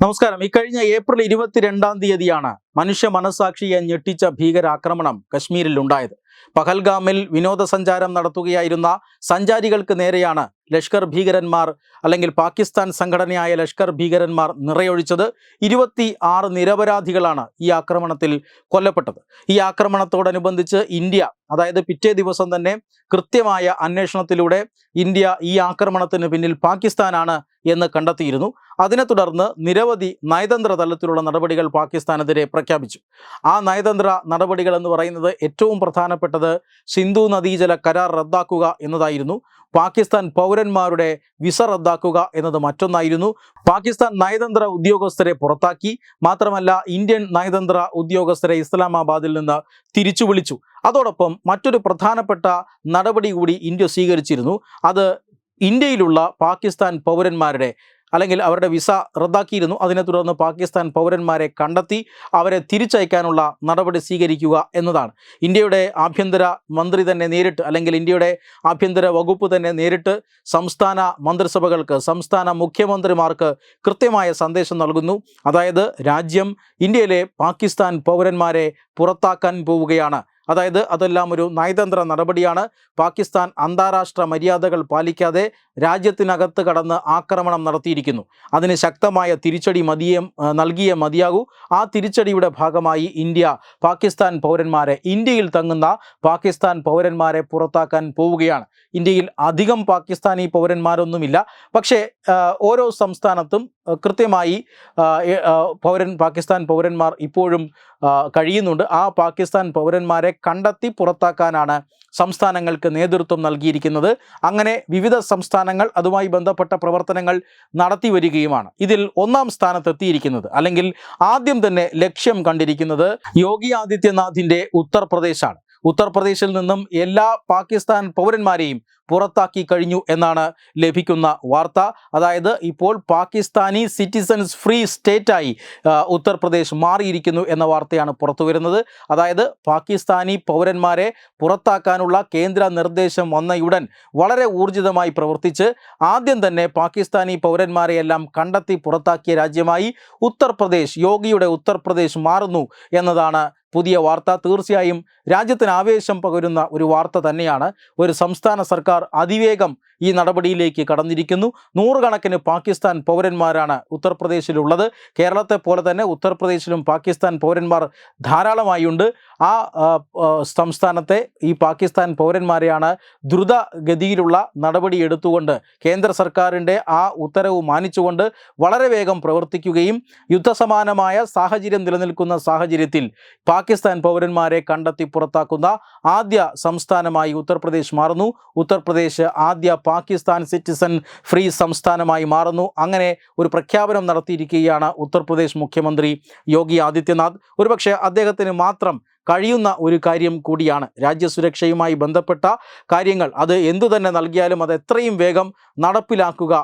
നമസ്കാരം. ഇക്കഴിഞ്ഞ ഏപ്രിൽ ഇരുപത്തിരണ്ടാം തീയതിയാണ് മനുഷ്യ മനസാക്ഷിയെ ഞെട്ടിച്ച ഭീകരാക്രമണം കശ്മീരിൽ ഉണ്ടായത് പഹൽഗാമിൽ വിനോദസഞ്ചാരം നടത്തുകയായിരുന്ന സഞ്ചാരികൾക്ക് നേരെയാണ് ലഷ്കർ ഭീകരന്മാർ അല്ലെങ്കിൽ പാകിസ്ഥാൻ സംഘടനയായ ലഷ്കർ ഭീകരന്മാർ നിറയൊഴിച്ചത്. ഇരുപത്തി ആറ് നിരപരാധികളാണ് ഈ ആക്രമണത്തിൽ കൊല്ലപ്പെട്ടത്. ഈ ആക്രമണത്തോടനുബന്ധിച്ച് ഇന്ത്യ അതായത് പിറ്റേ ദിവസം തന്നെ കൃത്യമായ അന്വേഷണത്തിലൂടെ ഇന്ത്യ ഈ ആക്രമണത്തിന് പിന്നിൽ പാകിസ്ഥാനാണ് എന്ന് കണ്ടെത്തിയിരുന്നു. അതിനെ തുടർന്ന് നിരവധി നയതന്ത്ര തലത്തിലുള്ള നടപടികൾ പാകിസ്ഥാനെതിരെ പ്രഖ്യാപിച്ചു. ആ നയതന്ത്ര നടപടികൾ എന്ന് പറയുന്നത് ഏറ്റവും പ്രധാനപ്പെട്ടത് സിന്ധു നദീജല കരാർ റദ്ദാക്കുക എന്നതായിരുന്നു. പാകിസ്ഥാൻ പൗരന്മാരുടെ വിസ റദ്ദാക്കുക എന്നത് മറ്റൊന്നായിരുന്നു. പാകിസ്ഥാൻ നയതന്ത്ര ഉദ്യോഗസ്ഥരെ പുറത്താക്കി. മാത്രമല്ല ഇന്ത്യൻ നയതന്ത്ര ഉദ്യോഗസ്ഥരെ ഇസ്ലാമാബാദിൽ നിന്ന് തിരിച്ചു വിളിച്ചു. അതോടൊപ്പം മറ്റൊരു പ്രധാനപ്പെട്ട നടപടി കൂടി ഇന്ത്യ സ്വീകരിച്ചിരുന്നു. അത് ഇന്ത്യയിലുള്ള പാകിസ്ഥാൻ പൗരന്മാരുടെ അല്ലെങ്കിൽ അവരുടെ വിസ റദ്ദാക്കിയിരുന്നു. അതിനെ തുടർന്ന് പാകിസ്ഥാൻ പൗരന്മാരെ കണ്ടെത്തി അവരെ തിരിച്ചയക്കാനുള്ള നടപടി സ്വീകരിക്കുക എന്നതാണ്. ഇന്ത്യയുടെ ആഭ്യന്തര മന്ത്രി തന്നെ നേരിട്ട് അല്ലെങ്കിൽ ഇന്ത്യയുടെ ആഭ്യന്തര വകുപ്പ് തന്നെ നേരിട്ട് സംസ്ഥാന മന്ത്രിസഭകൾക്ക് സംസ്ഥാന മുഖ്യമന്ത്രിമാർക്ക് കൃത്യമായ സന്ദേശം നൽകുന്നു. അതായത് രാജ്യം ഇന്ത്യയിലെ പാകിസ്ഥാൻ പൗരന്മാരെ പുറത്താക്കാൻ പോവുകയാണ്. അതായത് അതെല്ലാം ഒരു നയതന്ത്ര നടപടിയാണ്. പാകിസ്ഥാൻ അന്താരാഷ്ട്ര മര്യാദകൾ പാലിക്കാതെ രാജ്യത്തിനകത്ത് കടന്ന് ആക്രമണം നടത്തിയിരിക്കുന്നു. അതിന് ശക്തമായ തിരിച്ചടി മതിയെ നൽകിയ മതിയാകൂ. ആ തിരിച്ചടിയുടെ ഭാഗമായി ഇന്ത്യ പാകിസ്ഥാൻ പൗരന്മാരെ ഇന്ത്യയിൽ തങ്ങുന്ന പാകിസ്ഥാൻ പൗരന്മാരെ പുറത്താക്കാൻ പോവുകയാണ്. ഇന്ത്യയിൽ അധികം പാകിസ്ഥാനി പൗരന്മാരൊന്നുമില്ല. പക്ഷേ ഓരോ സംസ്ഥാനത്തും കൃത്യമായി പൗരൻ പാകിസ്ഥാൻ പൗരന്മാർ ഇപ്പോഴും കഴിയുന്നുണ്ട്. ആ പാകിസ്ഥാൻ പൗരന്മാരെ കണ്ടെത്തി പുറത്താക്കാനാണ് സംസ്ഥാനങ്ങൾക്ക് നേതൃത്വം നൽകിയിരിക്കുന്നത്. അങ്ങനെ വിവിധ സംസ്ഥാനങ്ങൾ അതുമായി ബന്ധപ്പെട്ട പ്രവർത്തനങ്ങൾ നടത്തി വരികയുമാണ്. ഇതിൽ ഒന്നാം സ്ഥാനത്തെത്തിയിരിക്കുന്നത് അല്ലെങ്കിൽ ആദ്യം തന്നെ ലക്ഷ്യം കണ്ടിരിക്കുന്നത് യോഗി ആദിത്യനാഥിന്റെ ഉത്തർപ്രദേശാണ്. ഉത്തർപ്രദേശിൽ നിന്നും എല്ലാ പാകിസ്ഥാൻ പൗരന്മാരെയും പുറത്താക്കി കഴിഞ്ഞു എന്നാണ് ലഭിക്കുന്ന വാർത്ത. അതായത് ഇപ്പോൾ പാകിസ്ഥാനി സിറ്റിസൻസ് ഫ്രീ സ്റ്റേറ്റായി ഉത്തർപ്രദേശ് മാറിയിരിക്കുന്നു എന്ന വാർത്തയാണ് പുറത്തു വരുന്നത്. അതായത് പാകിസ്ഥാനി പൗരന്മാരെ പുറത്താക്കാനുള്ള കേന്ദ്ര നിർദ്ദേശം വന്നയുടൻ വളരെ ഊർജിതമായി പ്രവർത്തിച്ച് ആദ്യം തന്നെ പാകിസ്ഥാനി പൗരന്മാരെയെല്ലാം കണ്ടെത്തി പുറത്താക്കിയ രാജ്യമായി ഉത്തർപ്രദേശ് യോഗിയുടെ ഉത്തർപ്രദേശ് മാറുന്നു എന്നതാണ് പുതിയ വാർത്ത. തീർച്ചയായും രാജ്യത്തിന് ആവേശം പകരുന്ന ഒരു വാർത്ത തന്നെയാണ്. ഒരു സംസ്ഥാന സർക്കാർ അതിവേഗം ഈ നടപടിയിലേക്ക് കടന്നിരിക്കുന്നു. നൂറുകണക്കിന് പാകിസ്ഥാൻ പൗരന്മാരാണ് ഉത്തർപ്രദേശിലുള്ളത്. കേരളത്തെ പോലെ തന്നെ ഉത്തർപ്രദേശിലും പാകിസ്ഥാൻ പൗരന്മാർ ധാരാളമായുണ്ട്. ആ സംസ്ഥാനത്തെ ഈ പാകിസ്ഥാൻ പൗരന്മാരെയാണ് ദ്രുതഗതിയിലുള്ള നടപടി എടുത്തുകൊണ്ട് കേന്ദ്ര സർക്കാരിന്റെ ആ ഉത്തരവ് മാനിച്ചുകൊണ്ട് വളരെ വേഗം പ്രവർത്തിക്കുകയും യുദ്ധസമാനമായ സാഹചര്യം നിലനിൽക്കുന്ന സാഹചര്യത്തിൽ പാകിസ്ഥാൻ പൗരന്മാരെ കണ്ടെത്തി പുറത്താക്കുന്ന ആദ്യ സംസ്ഥാനമായി ഉത്തർപ്രദേശ് മാറുന്നു. ഉത്തർപ്രദേശ് ആദ്യ പാകിസ്ഥാൻ സിറ്റിസൺ ഫ്രീ സംസ്ഥാനമായി മാറുന്നു. അങ്ങനെ ഒരു പ്രഖ്യാപനം നടത്തിയിരിക്കുകയാണ് ഉത്തർപ്രദേശ് മുഖ്യമന്ത്രി യോഗി ആദിത്യനാഥ്. ഒരുപക്ഷെ അദ്ദേഹത്തിന് മാത്രം കഴിയുന്ന ഒരു കാര്യം കൂടിയാണ്. രാജ്യസുരക്ഷയുമായി ബന്ധപ്പെട്ട കാര്യങ്ങൾ. അത് എന്തു തന്നെ നൽകിയാലും അത് എത്രയും വേഗം നടപ്പിലാക്കുക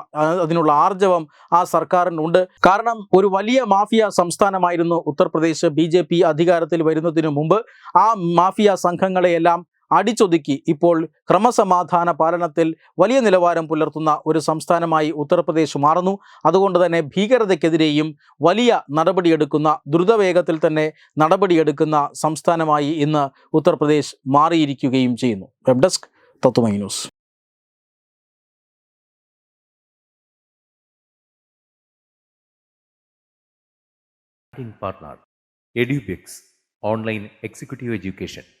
അതിനുള്ള ആർജവം ആ സർക്കാരിനുണ്ട്. കാരണം ഒരു വലിയ മാഫിയ സംസ്ഥാനമായിരുന്നു ഉത്തർപ്രദേശ്. ബി അധികാരത്തിൽ വരുന്നതിന് മുമ്പ് ആ മാഫിയ സംഘങ്ങളെയെല്ലാം അടിച്ചൊതുക്കി ഇപ്പോൾ ക്രമസമാധാന പാലനത്തിൽ വലിയ നിലവാരം പുലർത്തുന്ന ഒരു സംസ്ഥാനമായി ഉത്തർപ്രദേശ് മാറുന്നു. അതുകൊണ്ട് തന്നെ ഭീകരതയ്ക്കെതിരെയും വലിയ നടപടിയെടുക്കുന്ന ദ്രുതവേഗത്തിൽ തന്നെ നടപടിയെടുക്കുന്ന സംസ്ഥാനമായി ഇന്ന് ഉത്തർപ്രദേശ് മാറിയിരിക്കുകയും ചെയ്യുന്നു. Web desk Tatwamayi news online executive Executive